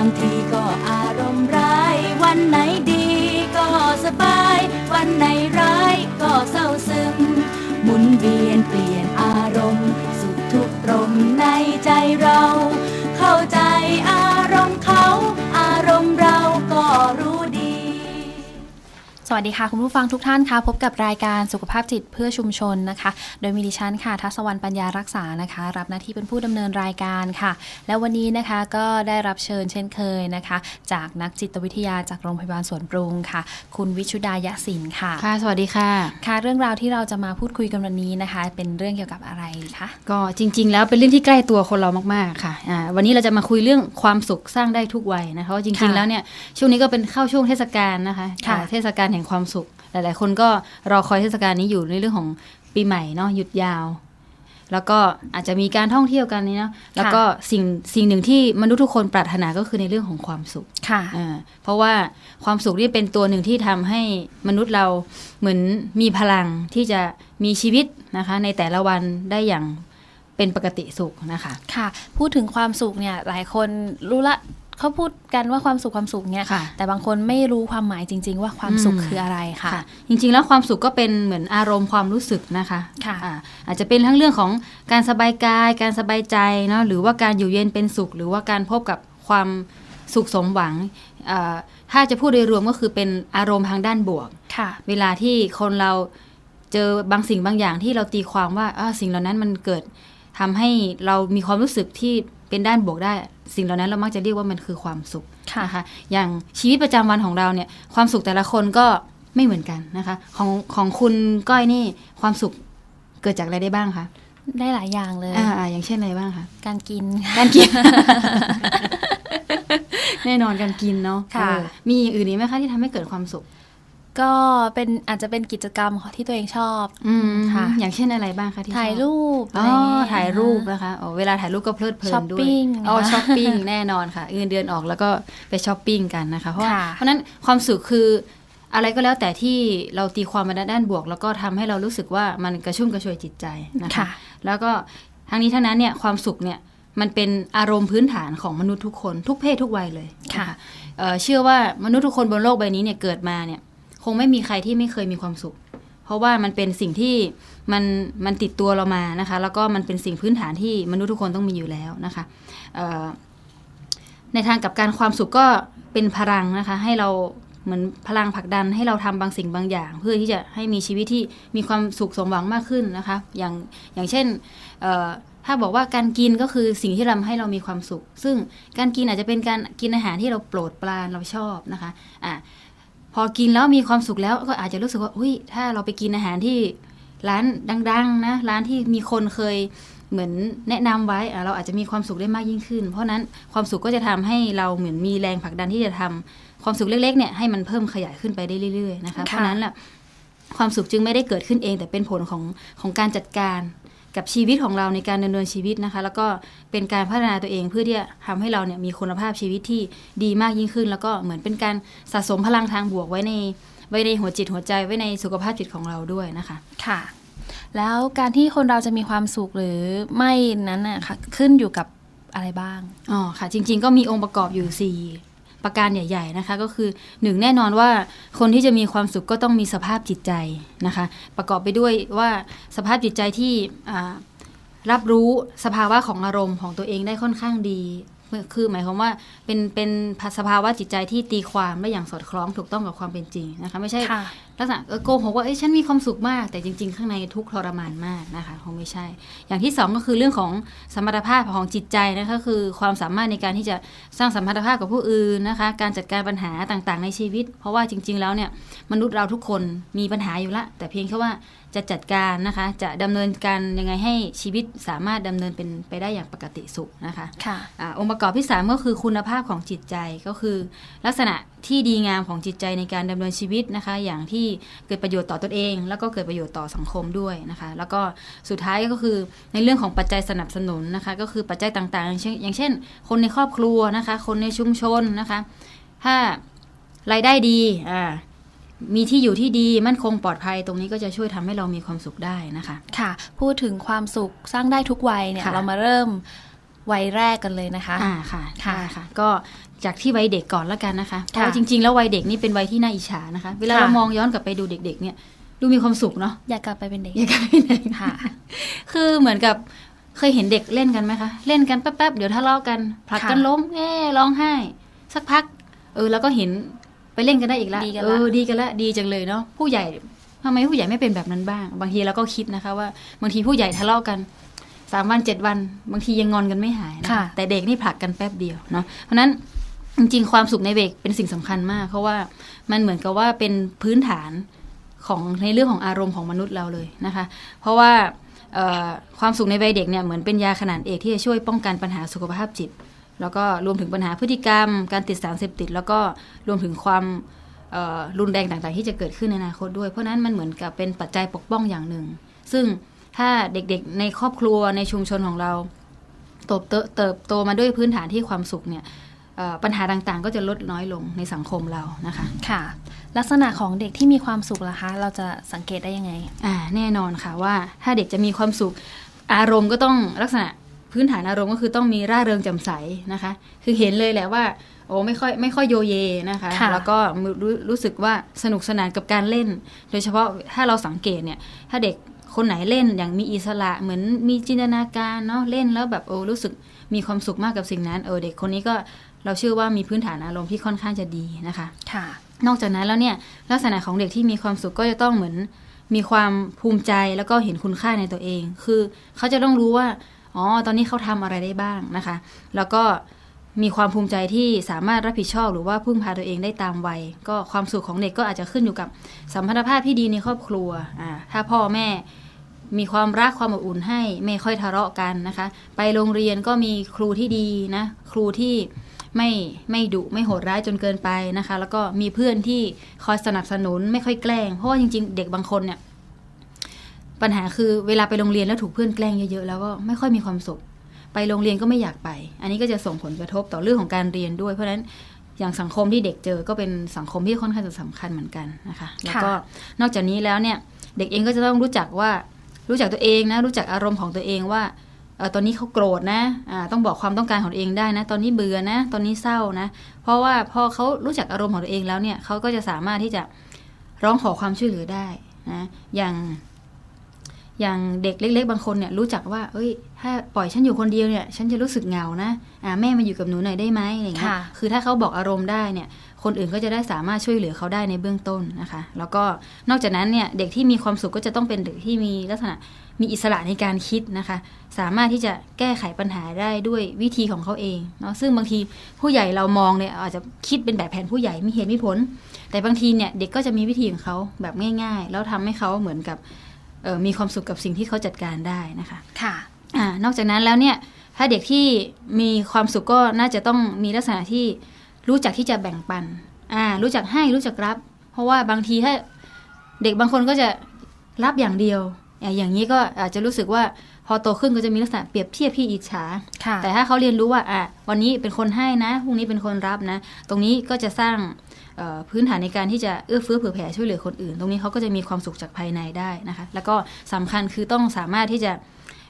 างทีก็อารมณ์ร้าย วันไหนดีก็สบาย วันไหนร้ายก็เศร้าซึม หมุนเวียนเปลี่ยนอารมณ์ สุขทุกข์ตรงในใจเรา สวัสดีค่ะ คุณผู้ฟังทุกท่านค่ะ พบกับรายการสุขภาพจิตเพื่อชุมชนนะคะ โดยมีดิฉันค่ะทัศวรรณปัญญารักษานะคะ รับหน้าที่เป็นผู้ดำเนินรายการค่ะ แล้ววันนี้นะคะก็ได้รับเชิญเช่นเคยนะคะ จากนักจิตวิทยาจากโรงพยาบาลสวนปรุงค่ะ คุณวิชุดายะศินค่ะค่ะ สวัสดีค่ะ ค่ะ เรื่องราวที่เราจะมาพูดคุยกันวันนี้นะคะ เป็นเรื่องเกี่ยวกับอะไรคะก็จริง ๆ แล้วเป็นเรื่องที่ใกล้ตัวคนเรามากๆค่ะอ่าวันนี้เราจะมาคุยเรื่องความสุขสร้างได้ทุกวัยนะคะเพราะจริงค่ะๆแล้วเนี่ยช่วงนี้ก็เป็นเข้าช่วงเทศกาลนะคะค่ะอ่าเทศกาลแห่งความสุข หลาย ๆ คนก็รอคอยเทศกาลนี้อยู่ในเรื่องของปีใหม่เนาะหยุดยาว แล้วก็อาจจะมีการท่องเที่ยวกันนี่เนาะแล้วก็สิ่งสิ่งหนึ่งที่มนุษย์ทุกคนปรารถนาก็คือในเรื่องของความสุขค่ะอ่าเพราะว่าความสุขนี่เป็นตัวหนึ่งที่ทำให้มนุษย์เราเหมือนมีพลังที่จะมีชีวิตนะคะ ในแต่ละวันได้อย่างเป็นปกติสุขนะคะ ค่ะ พูดถึงความสุขเนี่ยหลายคนรู้ละ เขาพูดกันว่าความสุขความสุขเนี่ยค่ะแต่บางคนไม่รู้ความหมายจริง ๆ ว่าความสุขคืออะไรค่ะค่ะ จริง ๆ แล้วความสุขก็เป็นเหมือนอารมณ์ความรู้สึกนะคะค่ะอ่าอาจจะเป็นทั้งเรื่องของการสบายกาย การสบายใจเนาะหรือว่าการอยู่เย็นเป็นสุข หรือว่าการพบกับความสุขสมหวังอ่าถ้าจะพูดโดยรวมก็คือเป็นอารมณ์ทางด้านบวกค่ะเวลาที่คนเราเจอบางสิ่งบางอย่างที่เราตีความว่าอ่าสิ่งเหล่านั้นมันเกิดทำให้เรามีความรู้สึกที่ เป็นด้านบวกได้ สิ่งเหล่านั้นเรามักจะเรียกว่ามันคือความสุขค่ะนะคะอย่างชีวิตประจำวันของเราเนี่ยความสุขแต่ละคนก็ไม่เหมือนกันนะคะของของคุณก้อยนี่ความสุขเกิดจากอะไรได้บ้างคะได้หลายอย่างเลยอ่าอ่าอย่างเช่นอะไรบ้างคะการกินการกิน แน่นอนการกินเนาะค่ะเออมีอย่างอื่นอีกไหมคะที่ทำให้เกิดความสุข ก็เป็นอาจจะเป็นกิจกรรมที่ตัวเองชอบอืมค่ะ อย่างเช่นอะไรบ้างคะที่ชอบถ่ายรูปอ๋อะไรอองเงี้ถ่ายรูปนะคะอ๋อเวลาถ่ายรูปก็เพลิดเพลินช้อปด้วยปิ้งอ๋อนะคะช้อปปิ้งแน่นอนค่ะเงินเดือนออกแล้วก็ไปช้อปปิ้งกันนะคะเพราะว่าค่ะเพราะฉะนั้นความสุขคืออะไรก็แล้วแต่ที่เราตีความมาด้านบวก แล้วก็ทำให้เรารู้สึกว่ามันกระชุ่มกระชวยจิตใจนะคะค่ะแล้วก็ทั้งนี้ทั้งนั้นเนี่ยความสุขเนี่ยมันเป็นอารมณ์พื้นฐานของมนุษย์ทุกคน ทุกเพศทุกวัยเลยค่ะนเอ่อเชื่อว่ามนุษย์ทุกคนบนโลกใบนี้เนี่ยเกิดมาเนี่ย คงไม่มีใครที่ไม่เคยมีความสุข เพราะว่ามันเป็นสิ่งที่มันมันติดตัวเรามานะคะ แล้วก็มันเป็นสิ่งพื้นฐานที่มนุษย์ทุกคนต้องมีอยู่แล้วนะคะในทางกับการความสุขก็เป็นพลังนะคะ ให้เราเหมือนพลังผลักดันให้เราทำบางสิ่งบางอย่าง เพื่อที่จะให้มีชีวิตที่มีความสุขสมหวังมากขึ้นนะคะ อย่างอย่างเช่นถ้าบอกว่าการกินก็คือสิ่งที่ทำให้เรามีความสุข ซึ่งการกินอาจจะเป็นการกินอาหารที่เราโปรดปรานเราชอบนะคะอะ พอกินแล้วมีความสุขแล้วก็อาจจะรู้สึกว่าอุ้ยถ้าเราไปกินอาหารที่ร้านดังๆนะร้านที่มีคนเคยเหมือนแนะนำไว้อะเราอาจจะมีความสุขได้มากยิ่งขึ้น เพราะนั้นความสุขก็จะทำให้เราเหมือนมีแรงผลักดันที่จะทำความสุขเล็กๆเนี่ยให้มันเพิ่มขยายขึ้นไปได้เรื่อยๆนะคะค่ะเพราะนั้นแหละความสุขจึงไม่ได้เกิดขึ้นเอง แต่เป็นผลของของการจัดการ กับชีวิตของเราในการดำเนินชีวิตนะคะ แล้วก็เป็นการพัฒนาตัวเองเพื่อที่จะทำให้เราเนี่ยมีคุณภาพชีวิตที่ดีมากยิ่งขึ้น แล้วก็เหมือนเป็นการสะสมพลังทางบวกไว้ในไว้ในหัวจิตหัวใจไว้ในสุขภาพจิตของเราด้วยนะคะ ค่ะ แล้วการที่คนเราจะมีความสุขหรือไม่นั้นน่ะค่ะขึ้นอยู่กับอะไรบ้าง อ๋อค่ะ จริง ๆ ก็มีองค์ประกอบอยู่4 ประการใหญ่ ๆนะคะ ก็คือหนึ่งแน่นอนว่าคนที่จะมีความสุขก็ต้องมีสภาพจิตใจนะคะ ประกอบไปด้วยว่าสภาพจิตใจที่รับรู้สภาวะของอารมณ์ของตัวเองได้ค่อนข้างดี คือหมายความว่าเป็นเป็นสภาวะจิตใจที่ตีความได้อย่างสอดคล้องถูกต้องกับความเป็นจริงนะคะ ไม่ใช่ ลักษณะเออโกหกว่าเอ้ยฉันมีความสุขมาก แต่จริง ๆ ข้างในทุกข์ทรมานมากนะคะคงไม่ใช่ อย่างที่สองก็คือเรื่องของสมรรถภาพของจิตใจนะคะคือความสามารถในการที่จะสร้างสัมพันธภาพกับผู้อื่นนะคะ การจัดการปัญหาต่างๆ ในชีวิต เพราะว่าจริง ๆ แล้วเนี่ยมนุษย์เราทุกคนมีปัญหาอยู่ละ แต่เพียงแค่ว่าจะจัดการนะคะ จะดำเนินการยังไงให้ชีวิตสามารถดำเนินเป็นไปได้อย่างปกติสุขนะคะค่ะอาองค์ประกอบที่ 3 ก็คือคุณภาพของจิตใจก็คือ ลักษณะที่ดีงามของจิตใจในการดำเนินชีวิตนะคะ อย่างที่เกิดประโยชน์ต่อตนเอง แล้วก็เกิดประโยชน์ต่อสังคมด้วยนะคะ แล้วก็สุดท้ายก็คือในเรื่องของปัจจัยสนับสนุนนะคะ ก็คือปัจจัยต่างๆ อย่างเช่นอย่างเช่นคนในครอบครัวนะคะ คนในชุมชนนะคะ ถ้ารายได้ดีอ่ามีที่อยู่ที่ดีมั่นคงปลอดภัยตรงนี้ก็จะช่วยทำให้เรามีความสุขได้นะคะ ค่ะ พูดถึงความสุขสร้างได้ทุกวัยเนี่ยค่ะเรามาเริ่ม วัยแรกกันเลยนะคะ อ่าค่ะค่ะได้ค่ะ ก็จากที่วัยเด็กก่อนแล้วกันนะคะ เพราะค่ะว่าจริง ๆ แล้ววัยเด็กนี่เป็นวัยที่น่าอิจฉานะคะ เวลาค่ะเรามองย้อนกลับไปดูเด็ก ๆ เนี่ย ดูมีความสุขเนาะ อยากกลับไปเป็นเด็ก อยากกลับไปไหนค่ะ คือเหมือนกับเคยเห็นเด็กเล่นกันไหมคะ เล่นกันแป๊บๆ เดี๋ยวทะเลาะกัน ผลักกันค่ะล้มแง่ร้องไห้ สักพัก เออ แล้วก็เห็นไปเล่นกันได้อีกแล้วดีกันละเออ ดีกันละ ดีจังเลยเนาะ ผู้ใหญ่ทำไมผู้ใหญ่ไม่เป็นแบบนั้นบ้าง บางทีเราก็คิดนะคะว่า บางทีผู้ใหญ่ทะเลาะกัน สามวันเจ็ดวันบางทียังงอนกันไม่หายนะค่ะแต่เด็กนี่ผลักกันแป๊บเดียวเนาะเพราะฉะนั้นจริงๆ ความสุขในเด็กเป็นสิ่งสำคัญมาก เพราะว่ามันเหมือนกับว่าเป็นพื้นฐานของในเรื่องของอารมณ์ของมนุษย์เราเลยนะคะ เพราะว่าเอ่อความสุขในวัยเด็กเนี่ยเหมือนเป็นยาขนาดเอกที่จะช่วยป้องกันปัญหาสุขภาพจิต แล้วก็รวมถึงปัญหาพฤติกรรม การติดสารเสพติด แล้วก็รวมถึงความเอ่อรุนแรงต่างๆ ที่จะเกิดขึ้นในอนาคตด้วย เพราะฉะนั้นมันเหมือนกับเป็นปัจจัยปกป้องอย่างหนึ่ง ซึ่ง ถ้าเด็กๆ ในครอบครัวในชุมชนของเราเติบโตเติบโตมาด้วยพื้นฐานที่ความสุขเนี่ยเอ่อปัญหาต่างๆ ก็จะลดน้อยลงในสังคมเรานะคะค่ะ ลักษณะของเด็กที่มีความสุขล่ะคะ เราจะสังเกตได้ยังไงอ่าแน่นอนค่ะว่าถ้าเด็กจะมีความสุข อารมณ์ก็ต้องลักษณะพื้นฐานอารมณ์ก็คือต้องมีร่าเริงแจ่มใสนะคะ คือเห็นเลยแหละว่าโอ้ไม่ค่อยไม่ค่อยโยเยนะคะค่ะแล้วก็รู้รู้สึกว่าสนุกสนานกับการเล่น โดยเฉพาะถ้าเราสังเกตเนี่ยถ้าเด็ก คนไหนเล่นอย่างมีอิสระเหมือนมีจินตนาการเนาะเล่นแล้วแบบโอ้รู้สึกมีความสุขมากกับสิ่งนั้นเออเด็กคนนี้ก็เราเชื่อว่ามีพื้นฐานอารมณ์ที่ค่อนข้างจะดีนะคะ ค่ะ นอกจากนั้นแล้วเนี่ยลักษณะของเด็กที่มีความสุขก็จะต้องเหมือนมีความภูมิใจแล้วก็เห็นคุณค่าในตัวเอง คือเขาจะต้องรู้ว่าอ๋อตอนนี้เขาทำอะไรได้บ้างนะคะ แล้วก็มีความภูมิใจที่สามารถรับผิดชอบหรือว่าพึ่งพาตัวเองได้ตามวัย ก็ความสุขของเด็กก็อาจจะขึ้นอยู่กับสัมพันธภาพที่ดีในครอบครัวอ่าถ้าพ่อแม่ มีความรักความอบอุ่นให้ไม่ค่อยทะเลาะกันนะคะ ไปโรงเรียนก็มีครูที่ดีนะครูที่ไม่ไม่ดุไม่โหดร้ายจนเกินไปนะคะ แล้วก็มีเพื่อนที่คอยสนับสนุนไม่ค่อยแกล้ง เพราะว่าจริงๆ เด็กบางคนเนี่ยปัญหาคือเวลาไปโรงเรียนแล้วถูกเพื่อนแกล้งเยอะๆแล้วก็ไม่ค่อยมีความสุข ไปโรงเรียนก็ไม่อยากไป อันนี้ก็จะส่งผลกระทบต่อเรื่องของการเรียนด้วย เพราะฉะนั้นอย่างสังคมที่เด็กเจอก็เป็นสังคมที่ค่อนข้างจะสำคัญเหมือนกันนะคะ แล้วก็นอกจากนี้แล้วเนี่ยเด็กเองก็จะต้องรู้จักว่า รู้จักตัวเองนะ รู้จักอารมณ์ของตัวเองว่าเออตอนนี้เขาโกรธนะอ่าต้องบอกความต้องการของตัวเองได้นะ ตอนนี้เบื่อนะ ตอนนี้เศร้านะ เพราะว่าพอเขารู้จักอารมณ์ของตัวเองแล้วเนี่ยเขาก็จะสามารถที่จะร้องขอความช่วยเหลือได้นะอย่างอย่างเด็กเล็ก ๆ บางคนเนี่ยรู้จักว่า เอ้ย ถ้าปล่อยฉันอยู่คนเดียวเนี่ย ฉันจะรู้สึกเหงานะ อ่าแม่มาอยู่กับหนูหน่อยได้ไหมอะไรอย่างเงี้ยค่ะคือถ้าเขาบอกอารมณ์ได้เนี่ย คนอื่นก็จะได้สามารถช่วยเหลือเขาได้ในเบื้องต้นนะคะ แล้วก็นอกจากนั้นเนี่ยเด็กที่มีความสุขก็จะต้องเป็นเด็กที่มีลักษณะมีอิสระในการคิดนะคะ สามารถที่จะแก้ไขปัญหาได้ด้วยวิธีของเขาเองเนาะซึ่งบางทีผู้ใหญ่เรามองเนี่ยอาจจะคิดเป็นแบบแผนผู้ใหญ่มีเหตุมีผล แต่บางทีเนี่ยเด็กก็จะมีวิธีของเขาแบบง่าย ๆ แล้วทำให้เขาเหมือนกับเอ่อมีความสุขกับสิ่งที่เขาจัดการได้นะคะค่ะอ่านอกจากนั้นแล้วเนี่ยถ้าเด็กที่มีความสุขก็น่าจะต้องมีลักษณะที่ รู้จักที่จะแบ่งปัน อ่า รู้จักให้รู้จักรับ เพราะว่าบางทีถ้าเด็กบางคนก็จะรับอย่างเดียวอ่าอย่างนี้ก็อาจจะรู้สึกว่าพอโตขึ้นก็จะมีลักษณะเปรียบเทียบพี่อิจฉาค่ะแต่ถ้าเขาเรียนรู้ว่าอะวันนี้เป็นคนให้นะพรุ่งนี้เป็นคนรับนะ ตรงนี้ก็จะสร้างเอ่อพื้นฐานในการที่จะเอื้อเฟื้อเผื่อแผ่ช่วยเหลือคนอื่น ตรงนี้เขาก็จะมีความสุขจากภายในได้นะคะ แล้วก็สำคัญคือต้องสามารถที่จะ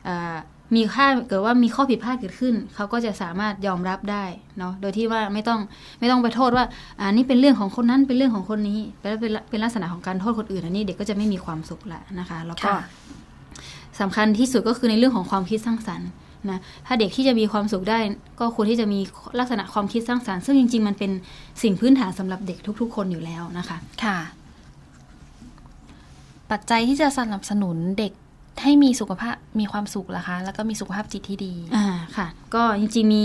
เอ่อ มีค่าเกิดว่ามีข้อผิดพลาดเกิดขึ้น เขาก็จะสามารถยอมรับได้เนาะโดยที่ว่าไม่ต้องไม่ต้องไปโทษว่าอ่านี่เป็นเรื่องของคนนั้นเป็นเรื่องของคนนี้แล้วเป็นเป็นลักษณะของการโทษคนอื่นอันนี้เด็กก็จะไม่มีความสุขละนะคะ แล้วก็ค่ะสำคัญที่สุดก็คือในเรื่องของความคิดสร้างสรรค์นะถ้าเด็กที่จะมีความสุขได้ ก็ควรที่จะมีลักษณะความคิดสร้างสรรค์ ซึ่งจริง ๆ มันเป็นสิ่งพื้นฐานสำหรับเด็กทุก ๆ คนอยู่แล้วนะคะ ค่ะ ปัจจัยที่จะสนับสนุนเด็ก ให้มีสุขภาพมีความสุขล่ะคะ แล้วก็มีสุขภาพจิตที่ดีอ่าค่ะ ก็จริงๆมี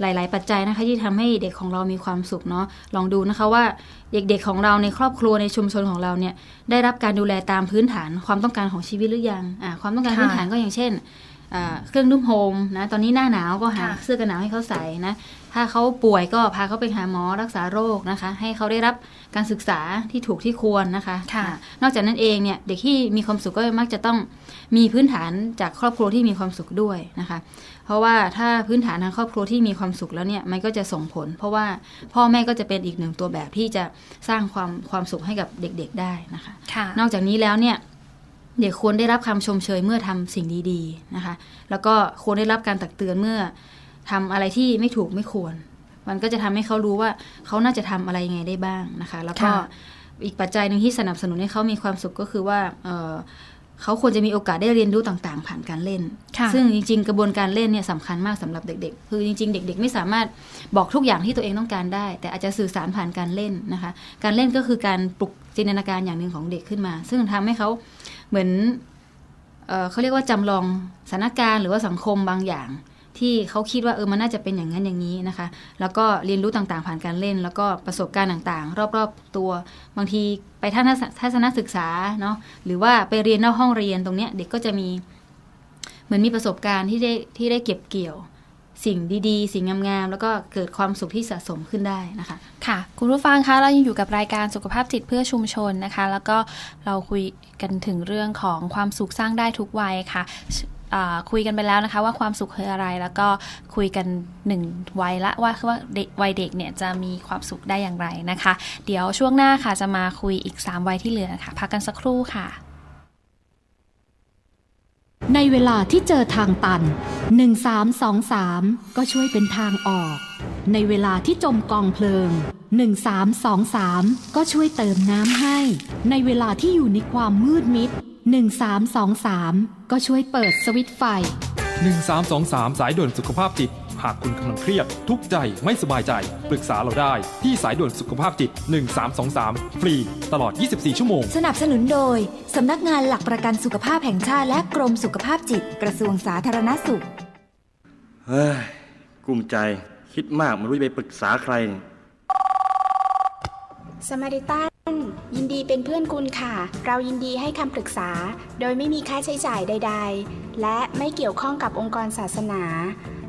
หลาย ๆ ปัจจัยนะคะที่ทำให้เด็กของเรามีความสุขเนาะลองดูนะคะว่าเด็กๆของเราในครอบครัวในชุมชนของเราเนี่ยได้รับการดูแลตามพื้นฐานความต้องการของชีวิตหรือยังอ่าความต้องการค่ะพื้นฐานก็อย่างเช่นอ่าเครื่องนุ่มโฮมนะตอนนี้หน้าหนาวก็หาค่ะเสื้อกันหนาวให้เขาใส่นะถ้าเขาป่วยก็พาเขาไปหาหมอรักษาโรคนะคะ ให้เขาได้รับการศึกษาที่ถูกที่ควรนะคะค่ะอ่านอกจากนั้นเองเนี่ยเด็กที่มีความสุขก็มักจะต้อง มีพื้นฐานจากครอบครัวที่มีความสุขด้วยนะคะ เพราะว่าถ้าพื้นฐานทางครอบครัวที่มีความสุขแล้วเนี่ยมันก็จะส่งผล เพราะว่าพ่อแม่ก็จะเป็นอีกหนึ่งตัวแบบที่จะสร้างความความสุขให้กับเด็กๆได้นะคะค่ะนอกจากนี้แล้วเนี่ยเด็กควรได้รับคำชมเชยเมื่อทำสิ่งดีๆนะคะ แล้วก็ควรได้รับการตักเตือนเมื่อทำอะไรที่ไม่ถูกไม่ควร มันก็จะทำให้เขารู้ว่าเขาน่าจะทำอะไรยังไงได้บ้างนะคะ แล้วก็ค่ะอีกปัจจัยหนึ่งที่สนับสนุนให้เขามีความสุขก็คือว่า เอ่อเขาควรจะมีโอกาสได้เรียนรู้ต่างๆ ผ่านการเล่นค่ะซึ่งจริงๆ กระบวนการเล่นเนี่ยสำคัญมากสำหรับเด็กๆ คือจริงๆ เด็ก ๆ ไม่สามารถบอกทุกอย่างที่ตัวเองต้องการได้ แต่อาจจะสื่อสารผ่านการเล่นนะคะ การเล่นก็คือการปลุกจินตนาการอย่างหนึ่งของเด็กขึ้นมา ซึ่งทำให้เขาเหมือนเอ่อเขาเรียกว่าจำลองสถานการณ์หรือว่าสังคมบางอย่าง ที่เขาคิดว่าเออมันน่าจะเป็นอย่างนั้นอย่างนี้นะคะ แล้วก็เรียนรู้ต่างๆ ผ่านการเล่น แล้วก็ประสบการณ์ต่างๆ รอบๆตัว บางทีไปทัศนทัศนศึกษาเนาะหรือว่าไปเรียนนอกห้องเรียนตรงเนี้ยเด็กก็จะมีเหมือนมีประสบการณ์ที่ได้ที่ได้เก็บเกี่ยวสิ่งดีๆ สิ่งงามๆ แล้วก็เกิดความสุขที่สะสมขึ้นได้นะคะ ค่ะ คุณผู้ฟังคะเรายังอยู่กับรายการสุขภาพจิตเพื่อชุมชนนะคะ แล้วก็เราคุยกันถึงเรื่องของความสุขสร้างได้ทุกวัยค่ะ คุยกันไปแล้วนะคะ ว่าความสุขคืออะไรแล้วก็คุยกันหนึ่งวัยละว่าว่าเด็กวัยเด็กเนี่ยจะมีความสุขได้อย่างไรนะคะ เดี๋ยวช่วงหน้าค่ะจะมาคุยอีก 3 วัยที่เหลือค่ะ พักกันสักครู่ค่ะ ในเวลาที่เจอทางตัน 1323 ก็ช่วยเป็นทางออก ในเวลาที่จมกองเพลิง 1323 ก็ช่วยเติมน้ำให้ ในเวลาที่อยู่ในความมืดมิด 1323 ก็ช่วยเปิดสวิตช์ไฟ 1323 สายด่วนสุขภาพจิต หากคุณกำลังเครียด ทุกข์ใจไม่สบายใจ ปรึกษาเราได้ที่สายด่วนสุขภาพจิต 1323 ฟรี ตลอด 24 ชั่วโมง สนับสนุนโดย สำนักงานหลักประกันสุขภาพแห่งชาติและกรมสุขภาพจิต กระทรวงสาธารณสุข เฮ้ยกลุ้มใจคิดมากไม่รู้จะไปปรึกษาใคร สมาริตัน ยินดีเป็นเพื่อนคุณค่ะ เรายินดีให้คำปรึกษา โดยไม่มีค่าใช้จ่ายใด ๆ และไม่เกี่ยวข้องกับองค์กรศาสนา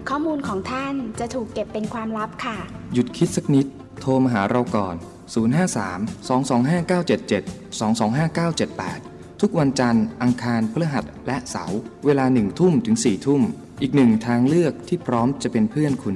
ข้อมูลของท่านจะถูกเก็บเป็นความลับค่ะ หยุดคิดสักนิด โทรมาหาเราก่อน 053 225 977 225 978 ทุกวันจันทร์ อังคารพฤหัสและเสาร์เวลาหนึ่งทุ่มถึง4ทุ่ม อีกหนึ่งทางเลือกที่พร้อมจะเป็นเพื่อนคุณ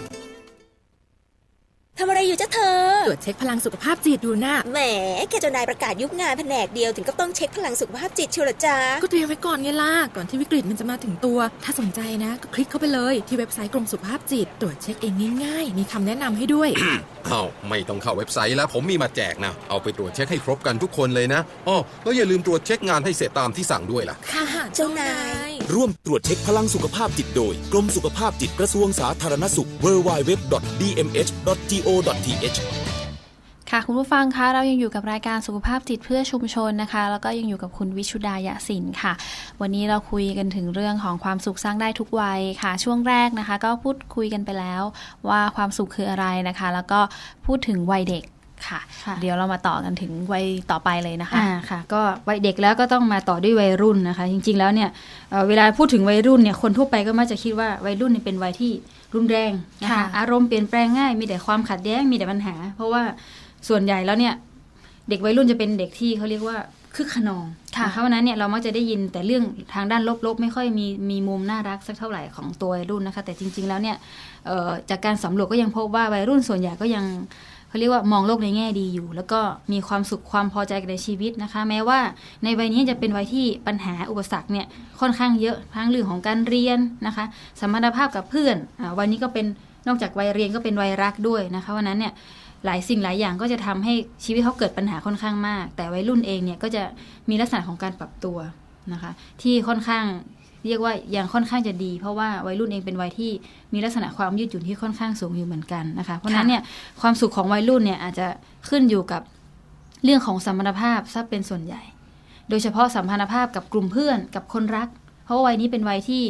ทำอะไรอยู่จ้าเธอ ตรวจเช็คพลังสุขภาพจิตดูนะแหมแค่เจ้านายประกาศยุบงานแผนกเดียวถึงก็ต้องเช็คพลังสุขภาพจิตเชียวเหรอจ๊ะก็เตรียมไว้ก่อนไงล่ะ ก่อนที่วิกฤตมันจะมาถึงตัว ถ้าสนใจนะ ก็คลิกเข้าไปเลยที่เว็บไซต์กรมสุขภาพจิต ตรวจเช็คเองง่ายๆ มีคำแนะนำให้ด้วย อ้าวไม่ต้องเข้าเว็บไซต์แล้วผมมีมาแจกนะ เอาไปตรวจเช็คให้ครบกันทุกคนเลยนะอ้อแล้วอย่าลืมตรวจเช็คงานให้เสร็จตามที่สั่งด้วยล่ะ ค่ะเจ้านาย ร่วมตรวจเช็คพลังสุขภาพจิตโดย กรมสุขภาพจิตกระทรวงสาธารณสุข co.th ค่ะคุณผู้ฟังคะเรายังอยู่กับรายการสุขภาพจิตเพื่อชุมชนนะคะ แล้วก็ยังอยู่กับคุณวิชุดายะสินค่ะ วันนี้เราคุยกันถึงเรื่องของความสุขสร้างได้ทุกวัยค่ะ ช่วงแรกนะคะ ก็พูดคุยกันไปแล้วว่าความสุขคืออะไรนะคะ แล้วก็พูดถึงวัยเด็ก ค่ะค่ะ เดี๋ยวเรามาต่อกันถึงวัยต่อไปเลยนะคะอ่าค่ะ ก็วัยเด็กแล้วก็ต้องมาต่อด้วยวัยรุ่นนะคะ จริง ๆ แล้วเนี่ยเอ่อเวลาพูดถึงวัยรุ่นเนี่ยคนทั่วไปก็มักจะคิดว่าวัยรุ่นเนี่ยเป็นวัยที่รุนแรงนะคะค่ะอารมณ์เปลี่ยนแปลงง่ายมีแต่ความขัดแย้งมีแต่ปัญหา เพราะว่าส่วนใหญ่แล้วเนี่ยเด็กวัยรุ่นจะเป็นเด็กที่เขาเรียกว่าคึกขนองค่ะนเพราะฉะนั้นเนี่ยเรามักจะได้ยินแต่เรื่องทางด้านลบๆ ไม่ค่อยมีมีมุมน่ารักสักเท่าไหร่ของตัววัยรุ่นนะคะ แต่จริง ๆ แล้วเนี่ยเอ่อจากการสำรวจก็ยังพบว่าวัยรุ่นส่วนใหญ่ก็ยัง เขาเรียกว่ามองโลกในแง่ดีอยู่ แล้วก็มีความสุขความพอใจในชีวิตนะคะ แม้ว่าในวัยนี้จะเป็นวัยที่ปัญหาอุปสรรคเนี่ยค่อนข้างเยอะทั้งเรื่องของการเรียนนะคะสมพันธภาพกับเพื่อนอวัยนี้ก็เป็นนอกจากวัยเรียนก็เป็นวัยรักด้วยนะคะวันนั้นเนี่ยหลายสิ่งหลายอย่างก็จะทำให้ชีวิตเขาเกิดปัญหาค่อนข้างมาก แต่วัยรุ่นเองเนี่ยก็จะมีลักษณะของการปรับตัวนะคะ ที่ค่อนข้าง เรียกว่ายังค่อนข้างจะดี เพราะว่าวัยรุ่นเองเป็นวัยที่มีลักษณะความยืดหยุ่นที่ค่อนข้างสูงอยู่เหมือนกันนะคะ เพราะฉะนั้นเนี่ยความสุขของวัยรุ่นเนี่ยอาจจะขึ้นอยู่กับเรื่องของสัมพันธภาพซะเป็นส่วนใหญ่ โดยเฉพาะสัมพันธภาพกับกลุ่มเพื่อนกับคนรัก เพราะว่าวัยนี้เป็นวัยที่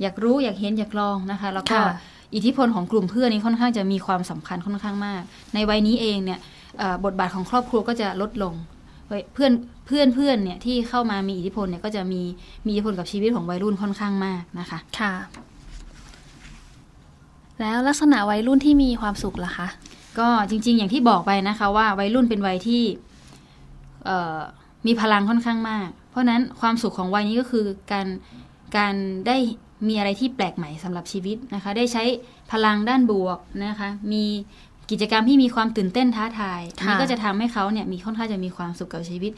อยากรู้อยากเห็นอยากลองนะคะ แล้วก็ค่ะอิทธิพลของกลุ่มเพื่อนนี้ค่อนข้างจะมีความสำคัญค่อนข้างมาก ในวัยนี้เองเนี่ยเอ่อบทบาทของครอบครัวก็จะลดลงวัย เพื่อนเพื่อนเพื่อนเนี่ยที่เข้ามามีอิทธิพลเนี่ยก็จะมีมีอิทธิพลกับชีวิตของวัยรุ่นค่อนข้างมากนะคะค่ะ แล้วลักษณะวัยรุ่นที่มีความสุขล่ะคะก็จริง ๆ อย่างที่บอกไปนะคะว่าวัยรุ่นเป็นวัยที่เอ่อมีพลังค่อนข้างมาก เพราะฉะนั้นความสุขของวัยนี้ก็คือการการได้มีอะไรที่แปลกใหม่สำหรับชีวิตนะคะ ได้ใช้พลังด้านบวกนะคะ มี กิจกรรมที่มีความตื่นเต้นท้าทายอันนี้ก็จะทำให้เขาเนี่ยมีค่อนข้างจะมีความสุขกับชีวิต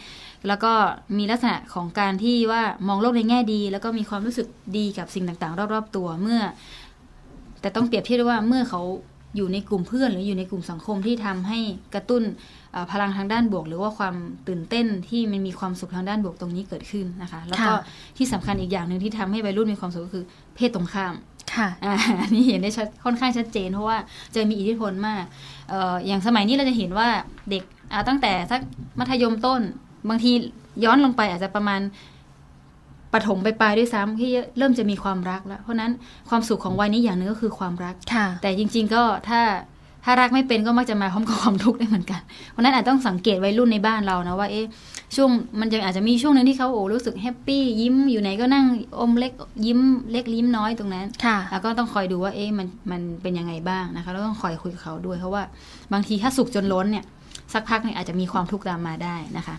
แล้วก็มีลักษณะของการที่ว่ามองโลกในแง่ดี แล้วก็มีความรู้สึกดีกับสิ่งต่าง ๆ รอบ ๆ ตัวเมื่อ แต่ต้องเปรียบเทียบด้วยว่าเมื่อเขาอยู่ในกลุ่มเพื่อนหรืออยู่ในกลุ่มสังคมที่ทำให้กระตุ้นเอ่อพลังทางด้านบวก หรือว่าความตื่นเต้นที่มันมีความสุขทางด้านบวกตรงนี้เกิดขึ้นนะคะ แล้วก็ค่ะที่สำคัญอีกอย่างหนึ่งที่ทำให้วัยรุ่นมีความสุขก็คือ เพศตรงข้าม ค่ะอ่าอันนี้เห็นได้ชัดค่อนข้างชัดเจน เพราะว่าจะมีอิทธิพลมากเอ่ออย่างสมัยนี้เราจะเห็นว่าเด็กอ่าตั้งแต่สักมัธยมต้น บางทีย้อนลงไปอาจจะประมาณปฐมไปปลายด้วยซ้ำที่เริ่มจะมีความรักแล้ว เพราะฉะนั้นความสุขของวัยนี้อย่างหนึงก็คือความรักค่ะแต่จริง ๆ ก็ถ้าถ้ารักไม่เป็นก็มักจะมาพร้อมกับความทุกข์ได้เหมือนกัน เพราะฉะนั้นอาจต้องสังเกตวัยรุ่นในบ้านเรานะว่าเอ๊ะ ช่วงมันจะอาจจะมีช่วงหนึ่งที่เขาโอ้รู้สึกแฮปปี้ยิ้มอยู่ไหนก็นั่งอมเล็กยิ้มเล็กลิ้มน้อยตรงนั้นค่ะแล้วก็ต้องคอยดูว่าเอ๊ะมันมันเป็นยังไงบ้างนะคะแล้วต้องคอยคุยกับเขาด้วยเพราะว่าบางทีถ้าสุขจนล้นเนี่ยสักพักเนี่ยอาจจะมีความทุกข์ตามมาได้นะคะ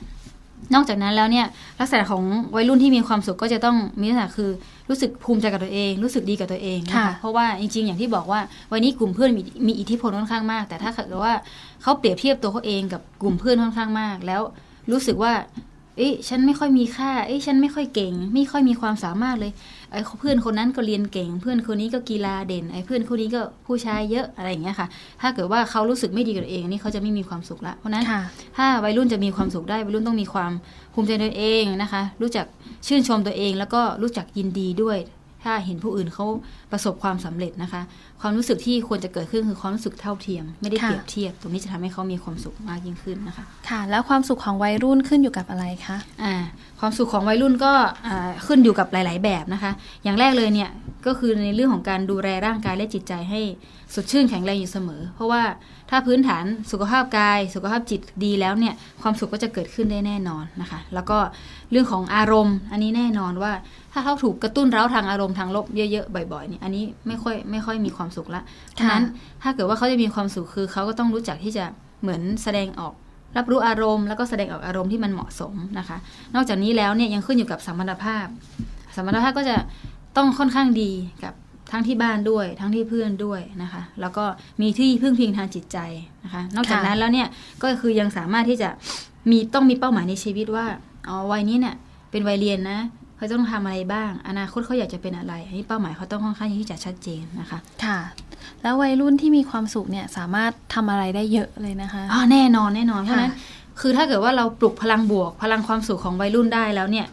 นอกจากนั้นแล้วเนี่ยลักษณะของวัยรุ่นที่มีความสุขก็จะต้องมีลักษณะคือรู้สึกภูมิใจกับตัวเอง รู้สึกดีกับตัวเองนะคะค่ะเพราะว่าจริงๆ อย่างที่บอกว่าวันนี้กลุ่มเพื่อนมีมีอิทธิพลค่อนข้างมาก แต่ถ้าเกิดว่าเขาเปรียบเทียบตัวเขาเองกับกลุ่มเพื่อนค่อนข้างมากแล้ว รู้สึกว่า เอ้ยฉันไม่ค่อยมีค่า เอ้ยฉันไม่ค่อยเก่ง ไม่ค่อยมีความสามารถเลยไอ้เพื่อนคนนั้นก็เรียนเก่ง เพื่อนคนนี้ก็กีฬาเด่น ไอ้เพื่อนคนนี้ก็ผู้ชายเยอะอะไรอย่างเงี้ยค่ะ ถ้าเกิดว่าเขารู้สึกไม่ดีกับตัวเองอันนี่เขาจะไม่มีความสุขละ เพราะฉะนั้นค่ะถ้าวัยรุ่นจะมีความสุขได้วัยรุ่นต้องมีความภูมิใจในตัวเองนะคะ รู้จักชื่นชมตัวเองแล้วก็รู้จักยินดีด้วย ถ้าเห็นผู้อื่นเขาประสบความสำเร็จนะคะ ความรู้สึกที่ควรจะเกิดขึ้นคือความรู้สึกเท่าเทียม ไม่ได้ค่ะเปรียบเทียบ ตรงนี้จะทำให้เขามีความสุขมากยิ่งขึ้นนะคะ ค่ะ แล้วความสุขของวัยรุ่นขึ้นอยู่กับอะไรคะอ่าความสุขของวัยรุ่นก็อ่าขึ้นอยู่กับหลาย ๆ แบบนะคะ อย่างแรกเลยเนี่ยก็คือในเรื่องของการดูแลร่างกายและจิตใจให้สดชื่นแข็งแรงอยู่เสมอ เพราะว่าถ้าพื้นฐานสุขภาพกาย สุขภาพจิตดีแล้วเนี่ยความสุขก็จะเกิดขึ้นได้แน่นอนนะคะ แล้วก็เรื่องของอารมณ์อันนี้แน่นอนว่าถ้าเขาถูกกระตุ้นเร้าทางอารมณ์ทางลบเยอะ ๆ บ่อย ๆเนี่ยอันนี้ไม่ค่อยไม่ค่อยมีความสุขละฉะนั้นถ้าเกิดว่าเขาจะมีความสุขคือเขาก็ต้องรู้จักที่จะเหมือนแสดงออก รับรู้อารมณ์ แล้วก็แสดงออกอารมณ์ที่มันเหมาะสมนะคะ นอกจากนี้แล้วเนี่ยยังขึ้นอยู่กับสัมพันธภาพสัมพันธภาพก็จะต้องค่อนข้างดีกับทั้งที่บ้านด้วยทั้งที่เพื่อนด้วยนะคะ แล้วก็มีที่พึ่งพิงทางจิตใจนะคะ นอกจากค่ะนั้นแล้วเนี่ยก็คือยังสามารถที่จะมีต้องมีเป้าหมายในชีวิตว่าอ๋อวัยนี้เนี่ยเป็นวัยเรียนนะ เขาจะต้องทำอะไรบ้าง อนาคตเขาอยากจะเป็นอะไร อันนี้เป้าหมายเขาต้องค่อนข้างที่จะชัดเจนนะคะ ค่ะ แล้ววัยรุ่นที่มีความสุขเนี่ยสามารถทำอะไรได้เยอะเลยนะคะอ๋อแน่นอนแน่นอนเพราะฉะนั้นค่ะคือถ้าเกิดว่าเราปลุกพลังบวก พลังความสุขของวัยรุ่นได้แล้วเนี่ย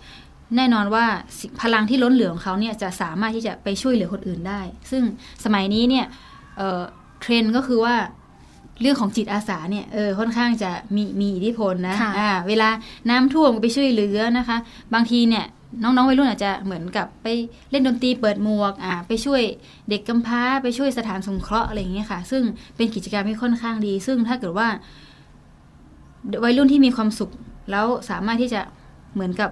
แน่นอนว่าสิพลังที่ล้นเหลือของเขาเนี่ยจะสามารถที่จะไปช่วยเหลือคนอื่นได้ ซึ่งสมัยนี้เนี่ยเอ่อเทรนด์ก็คือว่าเรื่องของจิตอาสาเนี่ยเออค่อนข้างจะมีมีอิทธิพลนะค่ะอ่าเวลาน้ำท่วมก็ไปช่วยเหลือนะคะ บางทีเนี่ย น้องๆวัยรุ่นอาจจะเหมือนกับไปเล่นดนตรีเปิดหมวกอ่าไปช่วยเด็กกำพร้า ไปช่วยสถานสงเคราะห์อะไรอย่างเงี้ยค่ะ ซึ่งเป็นกิจกรรมที่ค่อนข้างดี ซึ่งถ้าเกิดว่า วัยรุ่นที่มีความสุข แล้วสามารถที่จะเหมือนกับ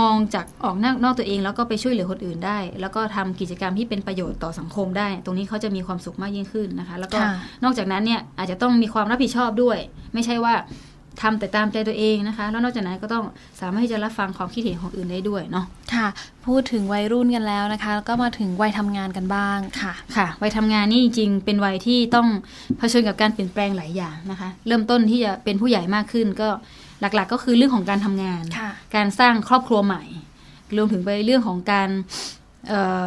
มองจากออกนอกนอกตัวเอง แล้วก็ไปช่วยเหลือคนอื่นได้ แล้วก็ทำกิจกรรมที่เป็นประโยชน์ต่อสังคมได้ ตรงนี้เขาจะมีความสุขมากยิ่งขึ้นนะคะ แล้วก็ค่ะนอกจากนั้นเนี่ยอาจจะต้องมีความรับผิดชอบด้วย ไม่ใช่ว่า ทำแต่ตามใจตัวเองนะคะ แล้วนอกจากนั้นก็ต้องสามารถที่จะรับฟังความคิดเห็นของอื่นได้ด้วยเนาะค่ะ พูดถึงวัยรุ่นกันแล้วนะคะแล้วก็มาถึงวัยทำงานกันบ้างค่ะค่ะ วัยทำงานนี่จริงๆ เป็นวัยที่ต้องเผชิญกับการเปลี่ยนแปลงหลายอย่างนะคะ เริ่มต้นที่จะเป็นผู้ใหญ่มากขึ้น ก็หลักๆ ก็คือเรื่องของการทำงานค่ะการสร้างครอบครัวใหม่ รวมถึงไปเรื่องของการเอ่อ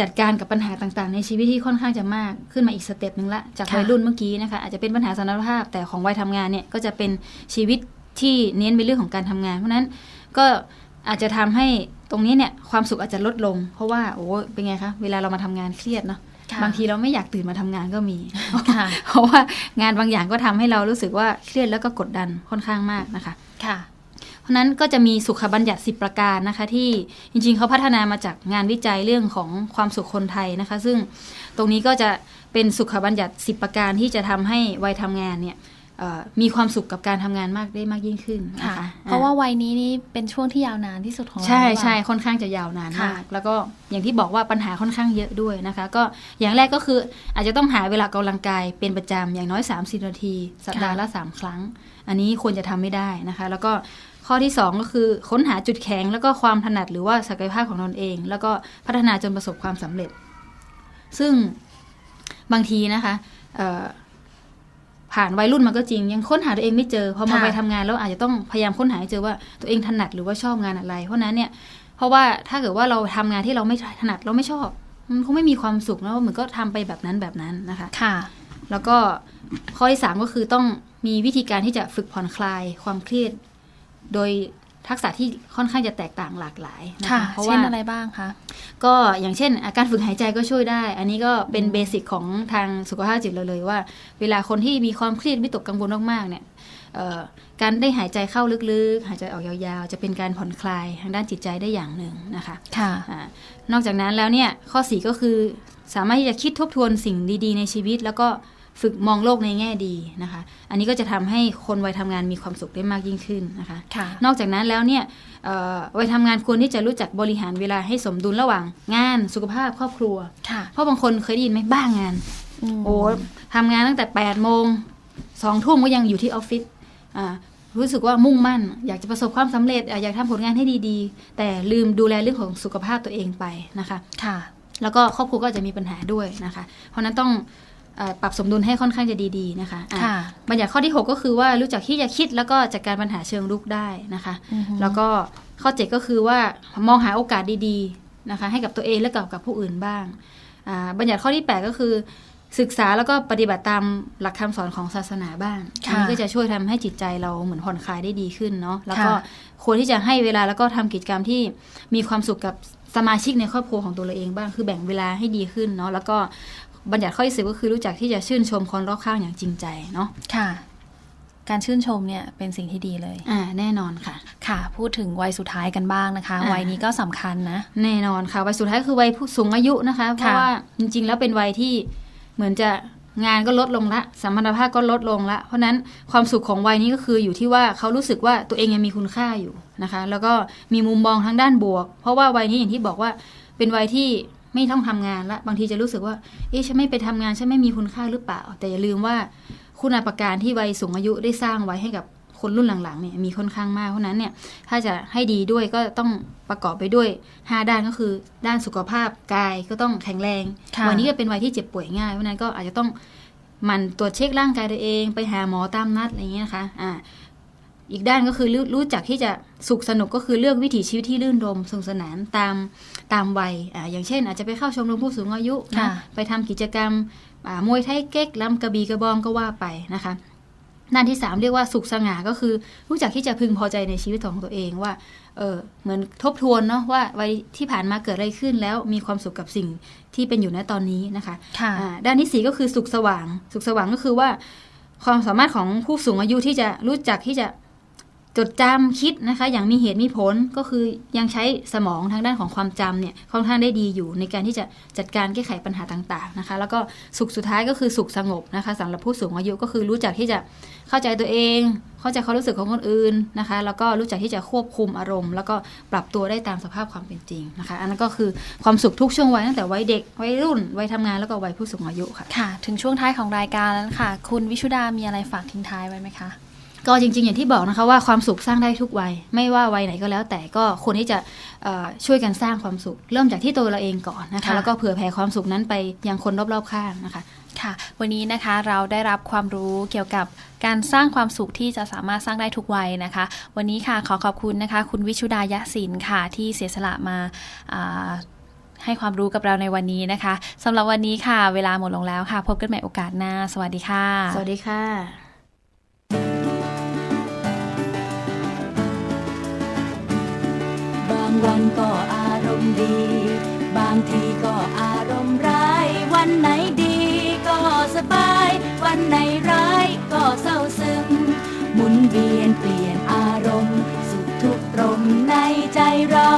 จัดการกับปัญหาต่างๆ ในชีวิตที่ค่อนข้างจะมากขึ้นมาอีกสเต็ปหนึ่งละ จากค่ะวัยรุ่นเมื่อกี้นะคะอาจจะเป็นปัญหาสารภาพ แต่ของวัยทำงานเนี่ยก็จะเป็นชีวิตที่เน้นไปเรื่องของการทำงาน เพราะฉะนั้นก็อาจจะทำให้ตรงนี้เนี่ยความสุขอาจจะลดลง เพราะว่าโอ้เป็นไงคะเวลาเรามาทำงานเครียดเนาะค่ะบางทีเราไม่อยากตื่นมาทำงานก็มีค่ะเพราะว่างานบางอย่างก็ทำให้เรารู้สึกว่าเครียดแล้วก็กดดันค่อนข้างมากนะคะค่ะ เพราะฉะนั้นก็จะมีสุขบัญญัติ 10 ประการนะคะ ที่จริงๆเขาพัฒนามาจากงานวิจัยเรื่องของความสุขคนไทยนะคะ ซึ่งตรงนี้ก็จะเป็นสุขบัญญัติ 10 ประการที่จะทำให้วัยทำงานเนี่ยเอ่อมีความสุขกับการทำงานมากได้มากยิ่งขึ้นนะค่ะคะเพราะว่าวัยนี้นี่เป็นช่วงที่ยาวนานที่สุดของเราใช่หรือเปล่าใช่ค่อนข้างจะยาวนานค่ะมาก แล้วก็อย่างที่บอกว่าปัญหาค่อนข้างเยอะด้วยนะคะ ก็อย่างแรกก็คืออาจจะต้องหาเวลาออกกำลังกายเป็นประจำอย่างน้อย 30 นาที สัปดาห์ละ 3 ครั้ง อันนี้ควรจะทำไม่ได้นะคะ แล้วก็ ข้อที่ 2 ก็คือค้นหาจุดแข็งแล้วก็ความถนัดหรือว่าศักยภาพของตนเอง แล้วก็พัฒนาจนประสบความสำเร็จ ซึ่งบางทีนะคะเอ่อผ่านวัยรุ่นมาก็จริง ยังค้นหาตัวเองไม่เจอพอมาค่ะไปทำงานแล้วอาจจะต้องพยายามค้นหาให้เจอว่าตัวเองถนัดหรือว่าชอบงานอะไร เพราะฉะนั้นเนี่ยเพราะว่าถ้าเกิดว่าเราทำงานที่เราไม่ถนัดเราไม่ชอบมันคงไม่มีความสุขนะเหมือนก็ทำไปแบบนั้นแบบนั้นนะคะค่ะ แล้วก็ข้อที่สามก็คือต้องมีวิธีการที่จะฝึกผ่อนคลายความเครียด โดยทักษะที่ค่อนข้างจะแตกต่างหลากหลายนะค่ะคะเพราะเช่ว่านอะไรบ้างคะก็อย่างเช่น อาการฝึกหายใจก็ช่วยได้ อันนี้ก็เป็นเบสิกของทางสุขภาพจิตเราเลยว่า เวลาคนที่มีความเครียดวิตกกังวลมากๆเนี่ยเอ่อการได้หายใจเข้าลึกๆ หายใจออกยาวๆ จะเป็นการผ่อนคลายทางด้านจิตใจได้อย่างหนึ่งนะคะค่ะอ่านอกจากนั้นแล้วเนี่ยข้อสีก็คือสามารถที่จะคิดทบทวนสิ่งดีๆ ในชีวิต แล้วก็ ฝึกมองโลกในแง่ดีนะคะ อันนี้ก็จะทำให้คนวัยทำงานมีความสุขได้มากยิ่งขึ้นนะคะค่ะนอกจากนั้นแล้วเนี่ยเอ่อวัยทำงานควรที่จะรู้จักบริหารเวลาให้สมดุลระหว่างงานสุขภาพครอบครัวค่ะเพราะบางคนเคยได้ยินไหมบ้างงานมโอ้ทำงานตั้งแต่8ปดโมงสองทุ่มก็ยังอยู่ที่ออฟฟิศอ่ารู้สึกว่ามุ่งมั่น อยากจะประสบความสำเร็จอะอยากทำผลงานให้ดีๆ แต่ลืมดูแลเรื่องของสุขภาพตัวเองไปนะคะ ค่ะ แล้วก็ครอบครัวก็จะมีปัญหาด้วยนะคะ เพราะฉะนั้นต้องเอ่อ ปรับสมดุลให้ค่อนข้างจะดีๆนะคะอะค่ะบัญญัติข้อที่ 6 ก็คือว่ารู้จักที่จะคิดแล้วก็จัดการปัญหาเชิงรุกได้นะคะอือฮึแล้วก็ข้อ 7 ก็คือว่ามองหาโอกาสดีๆนะคะให้กับตัวเองและกับกับผู้อื่นบ้างอ่าบัญญัติข้อที่ 8 ก็คือ ศึกษาแล้วก็ปฏิบัติตามหลักคำสอนของศาสนาบ้างค่ะอันนี้ก็จะช่วยทำให้จิตใจเราเหมือนผ่อนคลายได้ดีขึ้นเนาะแล้วก็ค่ะควรที่จะให้เวลาแล้วก็ทำกิจกรรมที่มีความสุขกับสมาชิกในครอบครัวของตัวเราเองบ้าง คือแบ่งเวลาให้ดีขึ้นเนาะ แล้วก็ บัญญัติข้อที่สิบก็คือรู้จักที่จะชื่นชมคนรอบข้างอย่างจริงใจเนาะค่ะ การชื่นชมเนี่ยเป็นสิ่งที่ดีเลย อ่า แน่นอนค่ะ ค่ะ พูดถึงวัยสุดท้ายกันบ้างนะคะอ่าวัยนี้ก็สำคัญนะ แน่นอนค่ะ วัยสุดท้ายคือวัยผู้สูงอายุนะคะ เพราะว่าจริง ๆ แล้วเป็นวัยที่เหมือนจะงานก็ลดลงละสัมพันธภาพก็ลดลงละเพราะฉะนั้นความสุขของวัยนี้ก็คืออยู่ที่ว่าเขารู้สึกว่าตัวเองยังมีคุณค่าอยู่นะคะ แล้วก็มีมุมมองทางด้านบวก เพราะว่าวัยนี้อย่างที่บอกว่าเป็นวัยที่ ไม่ต้องทำงานละบางทีจะรู้สึกว่า เอ๊ะฉันไม่ไปทำงานฉันไม่มีคุณค่าหรือเปล่า แต่อย่าลืมว่าคุณาประการที่วัยสูงอายุได้สร้างไว้ให้กับคนรุ่นหลังๆเนี่ยมีค่อนข้างมากเพราะฉะนั้นเนี่ยถ้าจะให้ดีด้วยก็ต้องประกอบไปด้วย 5 ด้านก็คือ ด้านสุขภาพกายก็ต้องแข็งแรงค่ะวันี้ก็เป็นวัยที่เจ็บป่วยง่ายเพราะฉะนั้นก็อาจจะต้องหมันตรวจเช็คร่างกายตัวเอง ไปหาหมอตามนัดอะไรอย่างเงี้ยนะคะอ่า อีกด้านก็คือรู้รู้จักที่จะสุขสนุกก็คือเลือกวิถีชีวิตที่ลื่นรมสนุกสนานตามตามวัยอ่าอย่างเช่น อาจจะไปเข้าชมรมผู้สูงอายุนะค่ะไปทำกิจกรรมอ่ามวยไทยเก๊กลำกระบี่กระบองก็ว่าไปนะคะด้านที่ 3 เรียกว่าสุขสง่าก็คือ รู้จักที่จะพึงพอใจในชีวิตของตัวเองว่าเออเหมือนทบทวนเนาะว่าวัยที่ผ่านมาเกิดอะไรขึ้นแล้วมีความสุขกับสิ่งที่เป็นอยู่ณตอนนี้นะคะค่ะอ่าด้านที่ 4 ก็คือสุขสว่าง สุขสว่างก็คือว่า ความสามารถของผู้สูงอายุที่จะรู้จักที่จะ จดจำคิดนะคะ อย่างมีเหตุมีผลก็คือยังใช้สมองทางด้านของความจำเนี่ยค่อนข้างได้ดีอยู่ในการที่จะจัดการแก้ไขปัญหาต่างๆนะคะ แล้วก็สุขสุดท้ายก็คือสุขสงบนะคะสำหรับผู้สูงอายุก็คือรู้จักที่จะเข้าใจตัวเอง เข้าใจความรู้สึกของคนอื่นนะคะ แล้วก็รู้จักที่จะควบคุมอารมณ์ แล้วก็ปรับตัวได้ตามสภาพความเป็นจริงนะคะ อันนั้นก็คือความสุขทุกช่วงวัยตั้งแต่วัยเด็กวัยรุ่นวัยทำงานแล้วก็วัยผู้สูงอายุค่ะค่ะ ถึงช่วงท้ายของรายการแล้วค่ะ คุณวิชุดามีอะไรฝากทิ้งท้ายไว้ไหมคะ ก็จริง ๆ อย่างที่บอกนะคะว่าความสุขสร้างได้ทุกวัย ไม่ว่าวัยไหนก็แล้ว แต่ก็ควรที่จะเอ่อช่วยกันสร้างความสุข เริ่มจากที่ตัวเราเองก่อนนะคะค่ะแล้วก็เผื่อแผ่ความสุขนั้นไปยังคนรอบๆข้างนะคะค่ะ วันนี้นะคะเราได้รับความรู้เกี่ยวกับการสร้างความสุขที่จะสามารถสร้างได้ทุกวัยนะคะ วันนี้ค่ะขอขอบคุณนะคะ คุณวิชุดายะศิลป์ค่ะที่เสียสละมาอ่าให้ความรู้กับเราในวันนี้นะคะสำหรับวันนี้ค่ะ เวลาหมดลงแล้วค่ะ พบกันใหม่โอกาสหน้า สวัสดีค่ะ สวัสดีค่ะ ก็อารมณ์ดี บางทีก็อารมณ์ร้าย วันไหนดีก็สบาย วันไหนร้ายก็เศร้าซึมหมุนเวียนเปลี่ยนอารมณ์ สุขทุกข์ตรมในใจเรา